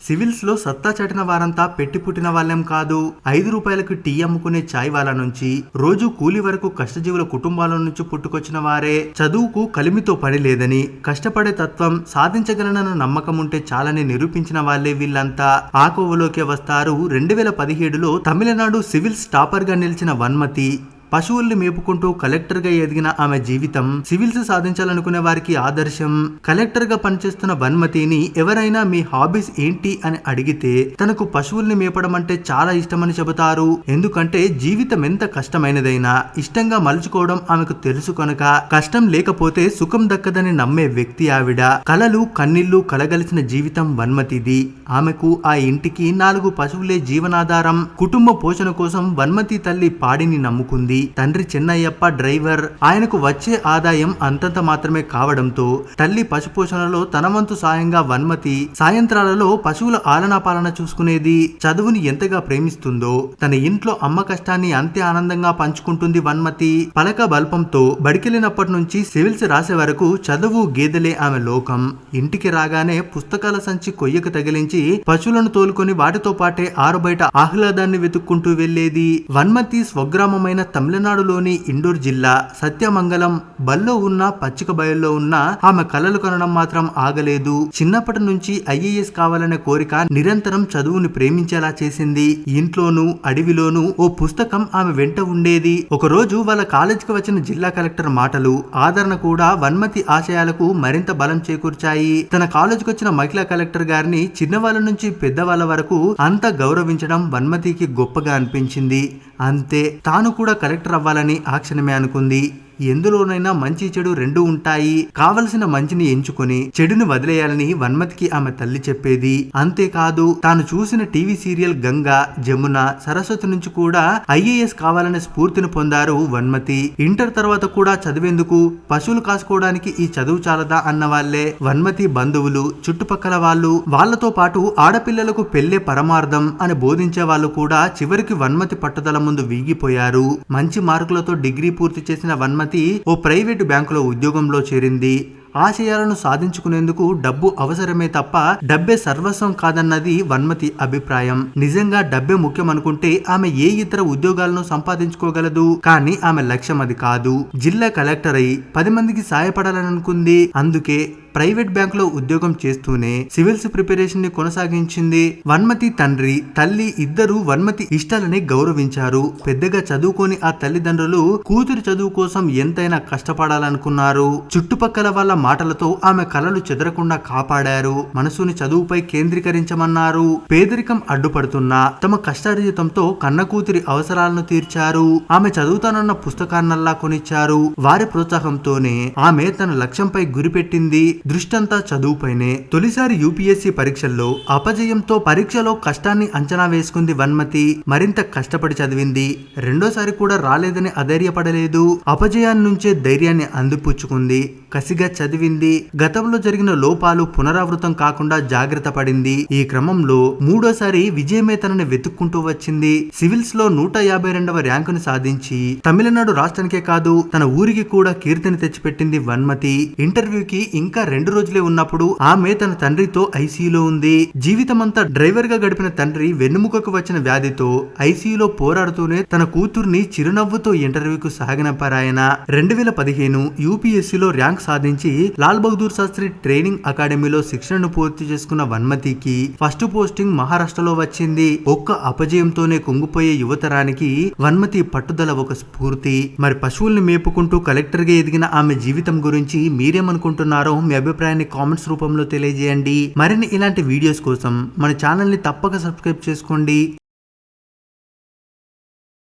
సివిల్స్లో సత్తా చాటిన వారంతా పెట్టి పుట్టిన వాళ్ళేం కాదు. ఐదు రూపాయలకు టీ అమ్ముకునే చాయ్ వాళ్ళ నుంచి రోజు కూలి వరకు కష్టజీవుల కుటుంబాల నుంచి పుట్టుకొచ్చిన వారే. చదువుకు కలిమితో పని లేదని కష్టపడే తత్వం సాధించగలనన్న నమ్మకం ఉంటే చాలని నిరూపించిన వాళ్ళే వీళ్ళంతా. ఆకోవలోకి వస్తారు. రెండు వేల పదిహేడులో తమిళనాడు సివిల్స్ టాపర్గా నిలిచిన వన్మతి. పశువుల్ని మేపుకుంటూ కలెక్టర్గా ఎదిగిన ఆమె జీవితం సివిల్స్ సాధించాలనుకునే వారికి ఆదర్శం. కలెక్టర్గా పనిచేస్తున్న వన్మతిని ఎవరైనా మీ హాబీస్ ఏంటి అని అడిగితే తనకు పశువుల్ని మేపడం అంటే చాలా ఇష్టమని చెబుతారు. ఎందుకంటే జీవితం ఎంత కష్టమైనదైనా ఇష్టంగా మలుచుకోవడం ఆమెకు తెలుసు కనుక కష్టం లేకపోతే సుఖం దక్కదని నమ్మే వ్యక్తి ఆవిడ. కలలు కన్నీళ్ళు కలగలిసిన జీవితం వన్మతిది. ఆమెకు ఆ ఇంటికి నాలుగు పశువులే జీవనాధారం. కుటుంబ పోషణ కోసం వన్మతి తల్లి పాడిని నమ్ముకుంది. తండ్రి చిన్నయ్యప్ప డ్రైవర్. ఆయనకు వచ్చే ఆదాయం అంతంత మాత్రమే కావడంతో తల్లి పశుపోషణలో తన వంతు సాయంగా వన్మతి సాయంత్రాలలో పశువుల ఆలనా పాలన చూసుకునేది చదువుని ఎంతగా ప్రేమిస్తుందో తన ఇంట్లో అమ్మ కష్టాన్ని అంతే ఆనందంగా పంచుకుంటుంది వన్మతి. పలక బల్పంతో బడికెళ్ళినప్పటి నుంచి సివిల్స్ రాసే వరకు చదువు గేదెలే ఆమె లోకం. ఇంటికి రాగానే పుస్తకాల సంచి కొయ్యకు తగిలించి పశువులను తోలుకొని వాటితో పాటే ఆరు బయట ఆహ్లాదాన్ని వెతుక్కుంటూ వెళ్ళేది వన్మతి స్వగ్రామమైన తమిళనాడులోని ఇండోర్ జిల్లా సత్యమంగళం బల్లో ఉన్న పచ్చిక బయల్లో ఉన్న ఆమె కలలు కనడం మాత్రం ఆగలేదు. చిన్నప్పటి నుంచి ఐఏఎస్ కావాలనే కోరిక నిరంతరం చదువుని ప్రేమించేలా చేసింది. ఇంట్లోనూ అడవిలోనూ ఓ పుస్తకం ఆమె వెంట ఉండేది. ఒకరోజు వాళ్ళ కాలేజీకి వచ్చిన జిల్లా కలెక్టర్ మాటలు ఆదరణ కూడా వన్మతి ఆశయాలకు మరింత బలం చేకూర్చాయి. తన కాలేజీకి వచ్చిన మహిళా కలెక్టర్ గారిని చిన్నవాళ్ళ నుంచి పెద్దవాళ్ళ వరకు అంత గౌరవించడం వన్మతికి గొప్పగా అనిపించింది. అంతే. తాను కూడా కలెక్టర్ అవ్వాలని ఆ క్షణమే అనుకుంది. ఎందులోనైనా మంచి చెడు రెండు ఉంటాయి. కావలసిన మంచిని ఎంచుకొని చెడుని వదిలేయాలని వన్మతికి ఆమె తల్లి చెప్పేది. అంతేకాదు తాను చూసిన టీవీ సీరియల్ గంగా జమున సరస్వతి నుంచి కూడా ఐఏఎస్ కావాలనే స్ఫూర్తిని పొందారు వన్మతి. ఇంటర్ తర్వాత కూడా చదివేందుకు? పశువులు కాసుకోవడానికి ఈ చదువు చాలదా అన్న వాళ్ళే వన్మతి బంధువులు చుట్టుపక్కల వాళ్ళు వాళ్ళతో పాటు ఆడపిల్లలకు పెళ్ళే పరమార్థం అని బోధించే వాళ్ళు కూడా చివరికి వన్మతి పట్టుదల ముందు వీగిపోయారు. మంచి మార్కులతో డిగ్రీ పూర్తి చేసిన వన్మతి ఓ ప్రైవేటు బ్యాంకులో ఉద్యోగంలో చేరింది. ఆశయాలను సాధించుకునేందుకు డబ్బు అవసరమే తప్ప డబ్బే సర్వస్వం కాదన్నది వన్మతి అభిప్రాయం. నిజంగా డబ్బే ముఖ్యం అనుకుంటే ఆమె ఏ ఇతర ఉద్యోగాలను సంపాదించుకోగలదు? కానీ ఆమె లక్ష్యం అది కాదు. జిల్లా కలెక్టర్ అయి పది మందికి సాయపడాలనుకుంది. అందుకే ప్రైవేట్ బ్యాంకులో ఉద్యోగం చేస్తూనే సివిల్స్ ప్రిపరేషన్ని కొనసాగించింది. వన్మతి తండ్రి తల్లి ఇద్దరు వన్మతి ఇష్టాలని గౌరవించారు. పెద్దగా చదువుకొని ఆ తల్లిదండ్రులు కూతురి చదువు కోసం ఎంతైనా కష్టపడాలనుకున్నారు. చుట్టుపక్కల వాళ్ళ మాటలతో ఆమె కలలు చెదరకుండా కాపాడారు. మనసుని చదువుపై కేంద్రీకరించమన్నారు. పేదరికం అడ్డుపడుతున్నా తమ కష్టార్జితంతో కన్న కూతురి అవసరాలను తీర్చారు. ఆమె చదువుతానన్న పుస్తకాన్నల్లా కొనిచ్చారు. వారి ప్రోత్సాహంతోనే ఆమె తన లక్ష్యంపై గురిపెట్టింది. దృష్టంతా చదువుపైనే. తొలిసారి యూపీఎస్సీ పరీక్షల్లో అపజయంతో పరీక్షలో కష్టాన్ని అంచనా వేసుకుంది వన్మతి. మరింత కష్టపడి చదివింది. రెండోసారి కూడా రాలేదని అధైర్యపడలేదు. అపజయాన్ని నుంచే ధైర్యాన్ని అందిపుచ్చుకుంది. కసిగా చదివింది. గతంలో జరిగిన లోపాలు పునరావృతం కాకుండా జాగ్రత్త పడింది. ఈ క్రమంలో మూడోసారి విజయమే తనని వెతుక్కుంటూ వచ్చింది. సివిల్స్లో నూట యాభై రెండవ ర్యాంకును సాధించి తమిళనాడు రాష్ట్రానికే కాదు తన ఊరికి కూడా కీర్తిని తెచ్చిపెట్టింది వన్మతి. ఇంటర్వ్యూకి ఇంకా రెండు రోజులే ఉన్నప్పుడు ఆమె తన తండ్రితో ఐసీయూలో ఉంది. జీవితమంతా డ్రైవర్గా గడిపిన తండ్రి వెన్నుముకకు వచ్చిన వ్యాధితో ఐసీయూలో పోరాడుతూనే తన కూతుర్ని చిరునవ్వుతో ఇంటర్వ్యూకు సాగనంపారాయన. రెండు వేల పదిహేను యూపీఎస్సీలో ర్యాంక్ సాధించి లాల్ బహదూర్ శాస్త్రి ట్రైనింగ్ అకాడమీలో శిక్షణను పూర్తి చేసుకున్న వన్మతికి ఫస్ట్ పోస్టింగ్ మహారాష్ట్రలో వచ్చింది. ఒక్క అపజయంతోనే కుంగిపోయే యువతరానికి వన్మతి పట్టుదల ఒక స్ఫూర్తి. మరి పశువుల్ని మేపుకుంటూ కలెక్టర్గా ఎదిగిన ఆమె జీవితం గురించి మీరేమనుకుంటున్నారో మీ అభిప్రాయాన్ని కామెంట్స్ రూపంలో తెలియజేయండి. మరిన్ని ఇలాంటి వీడియోస్ కోసం మన ఛానల్ని తప్పక సబ్స్క్రైబ్ చేసుకోండి.